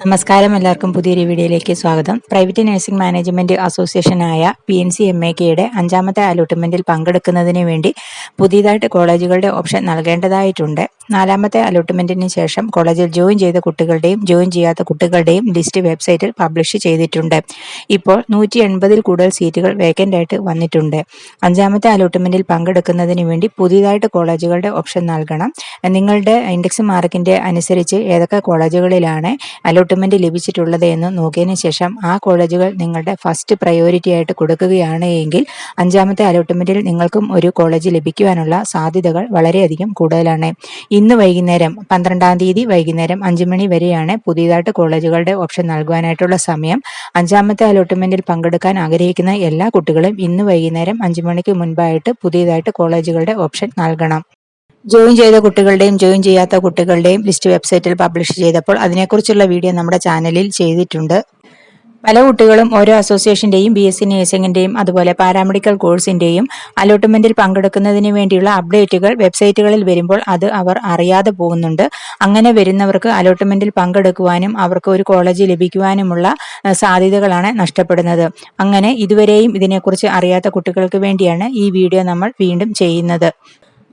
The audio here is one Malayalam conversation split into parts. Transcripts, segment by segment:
നമസ്കാരം എല്ലാവർക്കും പുതിയൊരു വീഡിയോയിലേക്ക് സ്വാഗതം. Private nursing management അസോസിയേഷനായ P N C M A കെയുടെ അഞ്ചാമത്തെ അലോട്ട്മെന്റിൽ പങ്കെടുക്കുന്നതിന് വേണ്ടി പുതിയതായിട്ട് കോളേജുകളുടെ ഓപ്ഷൻ നൽകേണ്ടതായിട്ടുണ്ട്. നാലാമത്തെ അലോട്ട്മെന്റിന് ശേഷം കോളേജിൽ ജോയിൻ ചെയ്ത കുട്ടികളുടെയും ജോയിൻ ചെയ്യാത്ത കുട്ടികളുടെയും ലിസ്റ്റ് വെബ്സൈറ്റിൽ പബ്ലിഷ് ചെയ്തിട്ടുണ്ട്. ഇപ്പോൾ നൂറ്റി എൺപതിൽ കൂടുതൽ സീറ്റുകൾ വേക്കന്റ് ആയിട്ട് വന്നിട്ടുണ്ട്. അഞ്ചാമത്തെ അലോട്ട്മെന്റിൽ പങ്കെടുക്കുന്നതിന് വേണ്ടി പുതിയതായിട്ട് കോളേജുകളുടെ ഓപ്ഷൻ നൽകണം. നിങ്ങളുടെ ഇൻഡെക്സ് മാർക്കിന്റെ അനുസരിച്ച് ഏതൊക്കെ കോളേജുകളിലാണ് അലോട്ട്മെന്റ് ലഭിച്ചിട്ടുള്ളത് എന്ന് നോക്കിയതിന് ശേഷം ആ കോളേജുകൾ നിങ്ങളുടെ ഫസ്റ്റ് പ്രയോറിറ്റി ആയിട്ട് കൊടുക്കുകയാണ് എങ്കിൽ അഞ്ചാമത്തെ അലോട്ട്മെന്റിൽ നിങ്ങൾക്കും ഒരു കോളേജ് ലഭിക്കുവാനുള്ള സാധ്യതകൾ വളരെയധികം കൂടുതലാണ്. ഇന്ന് വൈകുന്നേരം പന്ത്രണ്ടാം തീയതി വൈകുന്നേരം അഞ്ചു മണി വരെയാണ് പുതിയതായിട്ട് കോളേജുകളുടെ ഓപ്ഷൻ നൽകുവാനായിട്ടുള്ള സമയം. അഞ്ചാമത്തെ അലോട്ട്മെന്റിൽ പങ്കെടുക്കാൻ ആഗ്രഹിക്കുന്ന എല്ലാ കുട്ടികളും ഇന്ന് വൈകുന്നേരം അഞ്ചു മണിക്ക് മുൻപായിട്ട് പുതിയതായിട്ട് കോളേജുകളുടെ ഓപ്ഷൻ നൽകണം. ജോയിൻ ചെയ്ത കുട്ടികളുടെയും ജോയിൻ ചെയ്യാത്ത കുട്ടികളുടെയും ലിസ്റ്റ് വെബ്സൈറ്റിൽ പബ്ലിഷ് ചെയ്തപ്പോൾ അതിനെക്കുറിച്ചുള്ള വീഡിയോ നമ്മുടെ ചാനലിൽ ചെയ്തിട്ടുണ്ട്. പല കുട്ടികളും ഓരോ അസോസിയേഷന്റെയും ബി എസ് സി നഴ്സിംഗിന്റെയും അതുപോലെ പാരാമെഡിക്കൽ കോഴ്സിന്റെയും അലോട്ട്മെന്റിൽ പങ്കെടുക്കുന്നതിന് വേണ്ടിയുള്ള അപ്ഡേറ്റുകൾ വെബ്സൈറ്റുകളിൽ വരുമ്പോൾ അത് അവർ അറിയാതെ പോകുന്നുണ്ട്. അങ്ങനെ വരുന്നവർക്ക് അലോട്ട്മെന്റിൽ പങ്കെടുക്കുവാനും അവർക്ക് ഒരു കോളേജ് ലഭിക്കുവാനുമുള്ള സാധ്യതകളാണ് നഷ്ടപ്പെടുന്നത്. അങ്ങനെ ഇതുവരെയും ഇതിനെക്കുറിച്ച് അറിയാത്ത കുട്ടികൾക്ക് വേണ്ടിയാണ് ഈ വീഡിയോ നമ്മൾ വീണ്ടും ചെയ്യുന്നത്.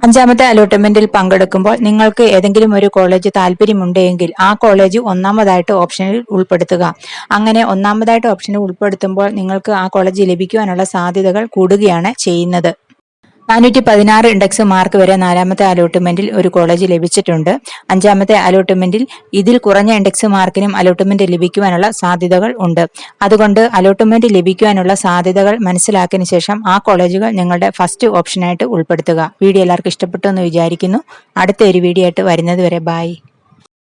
അഞ്ചാമത്തെ അലോട്ട്മെന്റിൽ പങ്കെടുക്കുമ്പോൾ നിങ്ങൾക്ക് ഏതെങ്കിലും ഒരു കോളേജ് താല്പര്യമുണ്ടെങ്കിൽ ആ കോളേജ് ഒന്നാമതായിട്ട് ഓപ്ഷനിൽ ഉൾപ്പെടുത്തുക. അങ്ങനെ ഒന്നാമതായിട്ട് ഓപ്ഷനിൽ ഉൾപ്പെടുത്തുമ്പോൾ നിങ്ങൾക്ക് ആ കോളേജ് ലഭിക്കുവാനുള്ള സാധ്യതകൾ കൂടുകയാണ് ചെയ്യുന്നത്. നാനൂറ്റി പതിനാറ് ഇൻഡെക്സ് മാർക്ക് വരെ നാലാമത്തെ അലോട്ട്മെന്റിൽ ഒരു കോളേജ് ലഭിച്ചിട്ടുണ്ട്. അഞ്ചാമത്തെ അലോട്ട്മെന്റിൽ ഇതിൽ കുറഞ്ഞ ഇൻഡെക്സ് മാർക്കിനും അലോട്ട്മെന്റ് ലഭിക്കുവാനുള്ള സാധ്യതകൾ ഉണ്ട്. അതുകൊണ്ട് അലോട്ട്മെന്റ് ലഭിക്കുവാനുള്ള സാധ്യതകൾ മനസ്സിലാക്കിയതിനു ശേഷം ആ കോളേജുകൾ നിങ്ങളുടെ ഫസ്റ്റ് ഓപ്ഷനായിട്ട് ഉൾപ്പെടുത്തുക. വീഡിയോ എല്ലാവർക്കും ഇഷ്ടപ്പെട്ടു എന്ന് വിചാരിക്കുന്നു. അടുത്ത ഒരു വീഡിയോ ആയിട്ട് വരുന്നത് വരെ ബായ്